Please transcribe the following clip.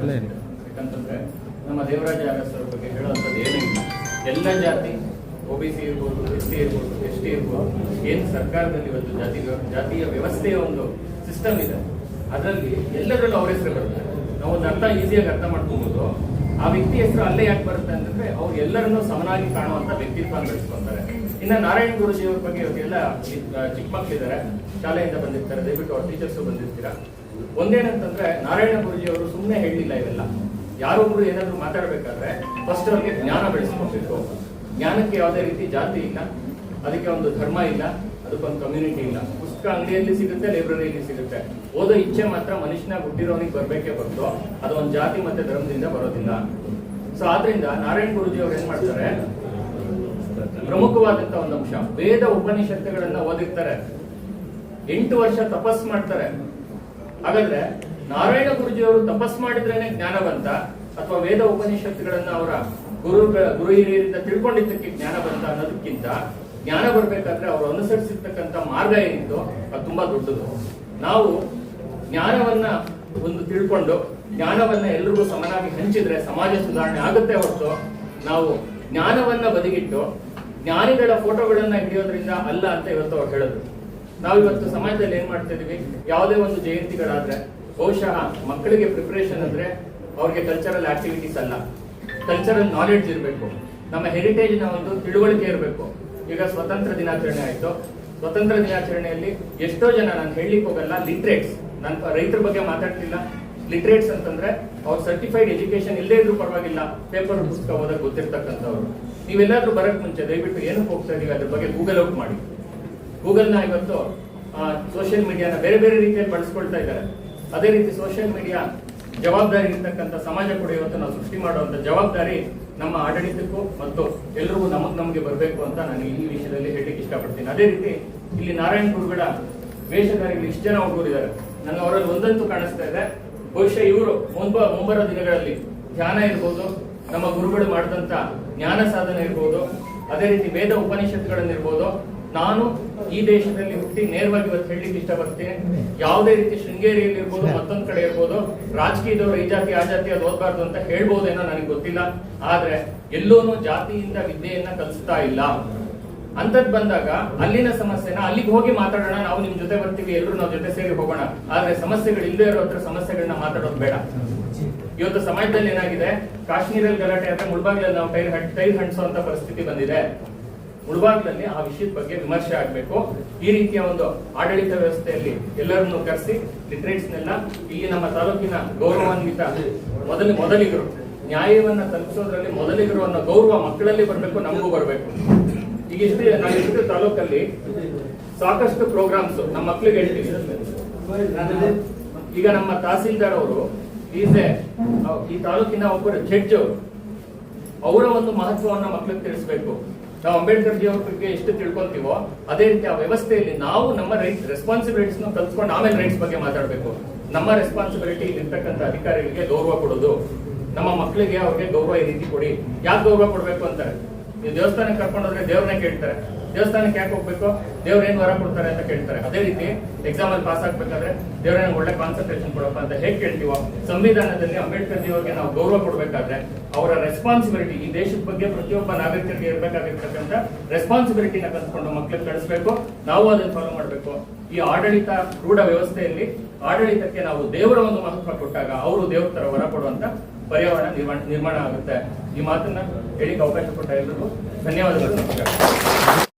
ಯಾಕಂತಂದ್ರೆ ನಮ್ಮ ದೇವರಾಜ ಅರಸರ ಬಗ್ಗೆ ಹೇಳುವಂಥದ್ದು ಏನಿಲ್ಲ. ಎಲ್ಲ ಜಾತಿ, ಒ ಬಿ ಸಿ ಇರ್ಬೋದು, ಎಸ್ ಟಿ ಇರ್ಬೋದು, ಎಸ್ ಟಿ ಇರ್ಬೋದು, ಏನು ಸರ್ಕಾರದಲ್ಲಿ ಇವತ್ತು ಜಾತಿ ಜಾತಿಯ ವ್ಯವಸ್ಥೆಯ ಒಂದು ಸಿಸ್ಟಮ್ ಇದೆ. ಅದರಲ್ಲಿ ಎಲ್ಲರಲ್ಲೂ ಅವ್ರ ಹೆಸರು ಬರುತ್ತೆ. ನಾವು ಒಂದು ಅರ್ಥ ಈಸಿಯಾಗಿ ಅರ್ಥ ಮಾಡ್ಕೊಬೋದು. ಆ ವ್ಯಕ್ತಿ ಹೆಸರು ಅಲ್ಲೇ ಯಾಕೆ ಬರುತ್ತೆ ಅಂತಂದ್ರೆ ಅವ್ರು ಎಲ್ಲರನ್ನೂ ಸಮನಾಗಿ ಕಾಣುವಂತ ವ್ಯಕ್ತಿತ್ವ ಬೆಳೆಸ್ಕೊಂತಾರೆ ಇನ್ನು ನಾರಾಯಣ ಗುರುಜಿ ಅವ್ರ ಬಗ್ಗೆ ಇವತ್ತೆಲ್ಲ ಚಿಕ್ಕ ಮಕ್ಕಳಿದ್ದಾರೆ ಶಾಲೆಯಿಂದ ಬಂದಿರ್ತಾರೆ. ದಯವಿಟ್ಟು ಅವ್ರ ಟೀಚರ್ಸು ಬಂದಿರ್ತೀರಾ? ಒಂದೇನಂತಂದ್ರೆ ನಾರಾಯಣ ಗುರುಜಿ ಅವರು ಸುಮ್ಮನೆ ಹೇಳಲಿಲ್ಲ ಇವೆಲ್ಲ. ಯಾರೊಬ್ರು ಏನಾದ್ರು ಮಾತಾಡ್ಬೇಕಾದ್ರೆ ಫಸ್ಟ್ ಅವ್ರಿಗೆ ಜ್ಞಾನ ಬೆಳೆಸ್ಕೊಬೇಕು. ಜ್ಞಾನಕ್ಕೆ ಯಾವುದೇ ರೀತಿ ಜಾತಿ ಇಲ್ಲ. ಅದಕ್ಕೆ ಒಂದು ಧರ್ಮ ಇಲ್ಲ. ಅದಕ್ಕೊಂದು ಕಮ್ಯುನಿಟಿ ಇಲ್ಲ. ಪುಸ್ತಕ ಅಂಗಡಿಯಲ್ಲಿ ಸಿಗುತ್ತೆ ಲೈಬ್ರರಿಯಲ್ಲಿ ಸಿಗುತ್ತೆ. ಓದೋ ಇಚ್ಛೆ ಮಾತ್ರ ಮನುಷ್ಯನ ಹುಟ್ಟಿರೋನಿಗೆ ಬರಬೇಕೇ ಹೊರತು ಅದು ಒಂದು ಜಾತಿ ಮತ್ತೆ ಧರ್ಮದಿಂದ ಬರೋದಿಲ್ಲ. ಸೊ ಆದ್ರಿಂದ ನಾರಾಯಣ ಗುರುಜಿ ಅವ್ರು ಏನ್ ಮಾಡ್ತಾರೆ? ಪ್ರಮುಖವಾದಂತ ಒಂದು ಅಂಶ. ವೇದ ಉಪನಿಷತ್ತುಗಳನ್ನ ಓದಿರ್ತಾರೆ. ಎಂಟು ವರ್ಷ ತಪಸ್ ಮಾಡ್ತಾರೆ. ಹಾಗಾದ್ರೆ ನಾರಾಯಣ ಗುರುಜಿ ಅವರು ತಪಸ್ ಮಾಡಿದ್ರೇನೆ ಜ್ಞಾನ ಬಂತ ಅಥವಾ ವೇದ ಉಪನಿಷತ್ತುಗಳನ್ನ ಅವರ ಗುರು ಗುರು ಹಿರಿಯರಿಂದ ತಿಳ್ಕೊಂಡಿದ್ದಕ್ಕೆ ಜ್ಞಾನ ಬಂತ ಅನ್ನೋದಕ್ಕಿಂತ ಜ್ಞಾನ ಬರ್ಬೇಕಾದ್ರೆ ಅವರು ಅನುಸರಿಸಿರ್ತಕ್ಕಂಥ ಮಾರ್ಗ ಏನಿತ್ತು ಅದು ತುಂಬಾ ದೊಡ್ಡದು. ನಾವು ಜ್ಞಾನವನ್ನ ಒಂದು ತಿಳ್ಕೊಂಡು ಜ್ಞಾನವನ್ನ ಎಲ್ರಿಗೂ ಸಮನಾಗಿ ಹಂಚಿದ್ರೆ ಸಮಾಜ ಸುಧಾರಣೆ ಆಗುತ್ತೆ ಹೊರತು ನಾವು ಜ್ಞಾನವನ್ನ ಬದಿಗಿಟ್ಟು ಜ್ಞಾನಿಗಳ ಫೋಟೋಗಳನ್ನ ಹಿಡಿಯೋದ್ರಿಂದ ಅಲ್ಲ ಅಂತ ಇವತ್ತು ಅವ್ರು ಹೇಳಿದ್ರು ನಾವು ಇವತ್ತು ಸಮಾಜದಲ್ಲಿ ಏನ್ ಮಾಡ್ತಾ ಇದೀವಿ ಯಾವುದೇ ಒಂದು ಜಯಂತಿಗಳಾದ್ರೆ, ಬಹುಶಃ ಮಕ್ಕಳಿಗೆ ಪ್ರಿಪರೇಷನ್ ಅಂದ್ರೆ ಅವ್ರಿಗೆ ಕಲ್ಚರಲ್ ಆಕ್ಟಿವಿಟೀಸ್ ಅಲ್ಲ. ಕಲ್ಚರಲ್ ನಾಲೆಡ್ಜ್ ಇರಬೇಕು. ನಮ್ಮ ಹೆರಿಟೇಜ್ನ ಒಂದು ತಿಳುವಳಿಕೆ ಇರಬೇಕು. ಈಗ ಸ್ವತಂತ್ರ ದಿನಾಚರಣೆ ಆಯ್ತು. ಸ್ವತಂತ್ರ ದಿನಾಚರಣೆಯಲ್ಲಿ ಎಷ್ಟೋ ಜನ, ನಾನು ಹೇಳಲಿಕ್ಕೆ ಹೋಗಲ್ಲ ಲಿಟ್ರೇಟ್ಸ್ ನಾನು ರೈತರ ಬಗ್ಗೆ ಮಾತಾಡ್ತಿಲ್ಲ. ಲಿಟ್ರೇಟ್ಸ್ ಅಂತಂದ್ರೆ ಅವ್ರು ಸರ್ಟಿಫೈಡ್ ಎಜುಕೇಶನ್ ಇಲ್ಲದೇ ಇದ್ರೂ ಪರವಾಗಿಲ್ಲ. ಪೇಪರ್ ಪುಸ್ತಕ ಹೋದಾಗ ಗೊತ್ತಿರ್ತಕ್ಕಂಥವ್ರು. ನೀವೆಲ್ಲಾದ್ರೂ ಬರಕ್ ಮುಂಚೆ ದಯವಿಟ್ಟು ಏನಕ್ಕೆ ಹೋಗ್ತಾ ಇದೀವಿ? ಅದ್ರ ಬಗ್ಗೆ ಗೂಗಲ್ ಔಟ್ ಮಾಡಿ. ಗೂಗಲ್ನ ಇವತ್ತು ಸೋಷಿಯಲ್ ಮೀಡಿಯಾನ ಬೇರೆ ಬೇರೆ ರೀತಿಯಲ್ಲಿ ಬಳಸ್ಕೊಳ್ತಾ ಇದ್ದಾರೆ. ಅದೇ ರೀತಿ ಸೋಷಿಯಲ್ ಮೀಡಿಯಾ ಜವಾಬ್ದಾರಿ ಇರ್ತಕ್ಕಂಥ ಸಮಾಜ ಕೂಡ ಇವತ್ತು ನಾವು ಸೃಷ್ಟಿ ಮಾಡುವಂಥ ಜವಾಬ್ದಾರಿ ನಮ್ಮ ಆಡಳಿತಕ್ಕೂ ಮತ್ತು ಎಲ್ಲರಿಗೂ ನಮಗ್ ನಮಗೆ ಬರಬೇಕು ಅಂತ ನಾನು ಈ ವಿಷಯದಲ್ಲಿ ಹೇಳಲಿಕ್ಕೆ ಇಷ್ಟಪಡ್ತೀನಿ. ಅದೇ ರೀತಿ ಇಲ್ಲಿ ನಾರಾಯಣ ಗುರುಗಳ ವೇಷಧಾರಿಗಳು ಇಷ್ಟು ಜನ ಹುಡುಗರಿದ್ದಾರೆ ನನ್ನ ಅವರಲ್ಲಿ ಒಂದಂತೂ ಕಾಣಿಸ್ತಾ ಇದೆ. ಬಹುಶಃ ಇವರು ಮುಂಬ ಮುಂಬರೋ ದಿನಗಳಲ್ಲಿ ಧ್ಯಾನ ಇರ್ಬೋದು, ನಮ್ಮ ಗುರುಗಳು ಮಾಡಿದಂತ ಜ್ಞಾನ ಸಾಧನೆ ಇರ್ಬೋದು, ಅದೇ ರೀತಿ ವೇದ ಉಪನಿಷತ್ತುಗಳನ್ನಿರ್ಬೋದು ನಾನು ಈ ದೇಶದಲ್ಲಿ ಹುಟ್ಟಿ ನೇರವಾಗಿ ಇವತ್ತು ಹೇಳಲಿಕ್ಕೆ ಇಷ್ಟಪಡ್ತೀನಿ. ಯಾವುದೇ ರೀತಿ ಶೃಂಗೇರಿಯಲ್ಲಿ ಇರ್ಬೋದು ಮತ್ತೊಂದು ಕಡೆ ಇರ್ಬೋದು ರಾಜಕೀಯದವರು ಈ ಜಾತಿ ಆ ಜಾತಿ ಅದು ಓದಬಾರ್ದು ಅಂತ ಹೇಳ್ಬೋದೇನೋ ನನಗೆ ಗೊತ್ತಿಲ್ಲ. ಆದ್ರೆ ಎಲ್ಲೋನೂ ಜಾತಿಯಿಂದ ವಿದ್ಯೆಯನ್ನ ಕಲಿಸ್ತಾ ಇಲ್ಲ. ಅಂತದ್ ಬಂದಾಗ ಅಲ್ಲಿನ ಸಮಸ್ಯೆನ ಅಲ್ಲಿಗೆ ಹೋಗಿ ಮಾತಾಡೋಣ ನಾವು ನಿಮ್ ಜೊತೆ ಬರ್ತೀವಿ ಎಲ್ಲರೂ ನಾವು ಜೊತೆ ಸೇರಿ ಹೋಗೋಣ. ಆದ್ರೆ ಸಮಸ್ಯೆಗಳು ಇಲ್ಲದೆ ಇರೋ ಹತ್ರ ಸಮಸ್ಯೆಗಳನ್ನ ಮಾತಾಡೋದು ಬೇಡ. ಇವತ್ತು ಸಮಾಜದಲ್ಲಿ ಏನಾಗಿದೆ ಕಾಶ್ಮೀರಲ್ಲಿ ಗಲಾಟೆ ಅಂತ ಮುಳ್ಬಾಗ್ಲಲ್ಲಿ ನಾವು ಟೈರ್ ಟೈರ್ ಅಂತ ಪರಿಸ್ಥಿತಿ ಬಂದಿದೆ. ಮುಳ್ಬಾಗ್ಲಲ್ಲಿ ಆ ವಿಷಯದ ಬಗ್ಗೆ ವಿಮರ್ಶೆ ಆಗಬೇಕು. ಈ ರೀತಿಯ ಒಂದು ಆಡಳಿತ ವ್ಯವಸ್ಥೆಯಲ್ಲಿ ಎಲ್ಲರನ್ನು ಕರೆಸಿ, ಲಿಟ್ರೇಟ್ಸ್ನೆಲ್ಲ ಇಲ್ಲಿ ನಮ್ಮ ತಾಲೂಕಿನ ಗೌರವಾನ್ವಿತ ಮೊದಲ ಮೊದಲಿಗರು, ನ್ಯಾಯವನ್ನ ತಲುಪಿಸೋದ್ರಲ್ಲಿ ಮೊದಲಿಗರು ಅನ್ನೋ ಗೌರವ ಮಕ್ಕಳಲ್ಲಿ ಬರಬೇಕು, ನಮಗೂ ಬರಬೇಕು. ಈಗ ಇಷ್ಟು ನಾವು ಇಷ್ಟು ತಾಲೂಕಲ್ಲಿ ಸಾಕಷ್ಟು ಪ್ರೋಗ್ರಾಮ್ಸ್ ನಮ್ಮ ಮಕ್ಕಳಿಗೆ ಹೇಳ್ತೀವಿ. ಈಗ ನಮ್ಮ ತಹಸೀಲ್ದಾರ್ ಅವರು ಈಸೆ ಈ ತಾಲೂಕಿನ ಒಬ್ಬರು ಜಡ್ಜ್ ಅವರು. ಅವರ ಒಂದು ಮಹತ್ವವನ್ನ ಮಕ್ಕಳಿಗೆ ತಿಳಿಸ್ಬೇಕು. ನಾವು ಅಂಬೇಡ್ಕರ್ ಜಿ ಅವ್ರ ಬಗ್ಗೆ ಎಷ್ಟು ತಿಳ್ಕೊಳ್ತೀವೋ ಅದೇ ರೀತಿ ಆ ವ್ಯವಸ್ಥೆಯಲ್ಲಿ ನಾವು ನಮ್ಮ ರೈಟ್ ರೆಸ್ಪಾನ್ಸಿಬಿಲಿಟೀಸ್ನ ಕಲ್ತ್ಕೊಂಡು ಆಮೇಲೆ ರೈಟ್ಸ್ ಬಗ್ಗೆ ಮಾತಾಡಬೇಕು. ನಮ್ಮ ರೆಸ್ಪಾನ್ಸಿಬಿಲಿಟಿ ಇರ್ತಕ್ಕಂಥ ಅಧಿಕಾರಿಗಳಿಗೆ ಗೌರವ ಕೊಡೋದು. ನಮ್ಮ ಮಕ್ಕಳಿಗೆ ಅವ್ರಿಗೆ ಗೌರವ ಈ ರೀತಿ ಕೊಡಿ. ಯಾಕೆ ಗೌರವ ಕೊಡಬೇಕು ಅಂತಾರೆ? ನೀವು ದೇವಸ್ಥಾನಕ್ಕೆ ಕರ್ಕೊಂಡೋದ್ರೆ ದೇವ್ರನ್ನ ಕೇಳ್ತಾರೆ. ದೇವಸ್ಥಾನಕ್ಕೆ ಯಾಕೆ ಹೋಗ್ಬೇಕು? ದೇವ್ರ ವರ ಕೊಡ್ತಾರೆ ಅಂತ ಕೇಳ್ತಾರೆ. ಅದೇ ರೀತಿ ಎಕ್ಸಾಮ್ ಅಲ್ಲಿ ಪಾಸ್ ಆಗ್ಬೇಕಾದ್ರೆ ದೇವ್ರೇನ ಒಳ್ಳೆ ಕಾನ್ಸಂಟ್ರೇಷನ್ ಕೊಡಪ್ಪ ಅಂತ ಹೇಗೆ ಕೇಳ್ತೀವೋ? ಸಂವಿಧಾನದಲ್ಲಿ ಅಂಬೇಡ್ಕರ್ ಜಿ ಅವ್ರಿಗೆ ನಾವು ಗೌರವ ಕೊಡ್ಬೇಕಾದ್ರೆ ಅವರ ರೆಸ್ಪಾನ್ಸಿಬಿಲಿಟಿ ಈ ದೇಶದ ಬಗ್ಗೆ ಪ್ರತಿಯೊಬ್ಬ ನಾಗರಿಕರಿಗೆ ಇರಬೇಕಾಗಿರ್ತಕ್ಕಂಥ ರೆಸ್ಪಾನ್ಸಿಬಿಲಿಟಿನ ಕಲ್ತ್ಕೊಂಡು ಮಕ್ಕಳಿಗೆ ಕಳಿಸ್ಬೇಕು ನಾವು ಅದನ್ನು ಫಾಲೋ ಮಾಡಬೇಕು. ಈ ಆಡಳಿತ ರೂಢ ವ್ಯವಸ್ಥೆಯಲ್ಲಿ ಆಡಳಿತಕ್ಕೆ ನಾವು ದೇವರ ಒಂದು ಮಹತ್ವ ಕೊಟ್ಟಾಗ ಅವರು ದೇವರ ತರ ಹೊರ ಕೊಡುವಂತ ಪರ್ಯಾವರಣ ನಿರ್ಮಾಣ ನಿರ್ಮಾಣ ಆಗುತ್ತೆ. ಈ ಮಾತನ್ನ ಹೇಳಿಕ್ಕೆ ಅವಕಾಶ ಕೊಟ್ಟ ಎಲ್ಲರಿಗೂ ಧನ್ಯವಾದಗಳು.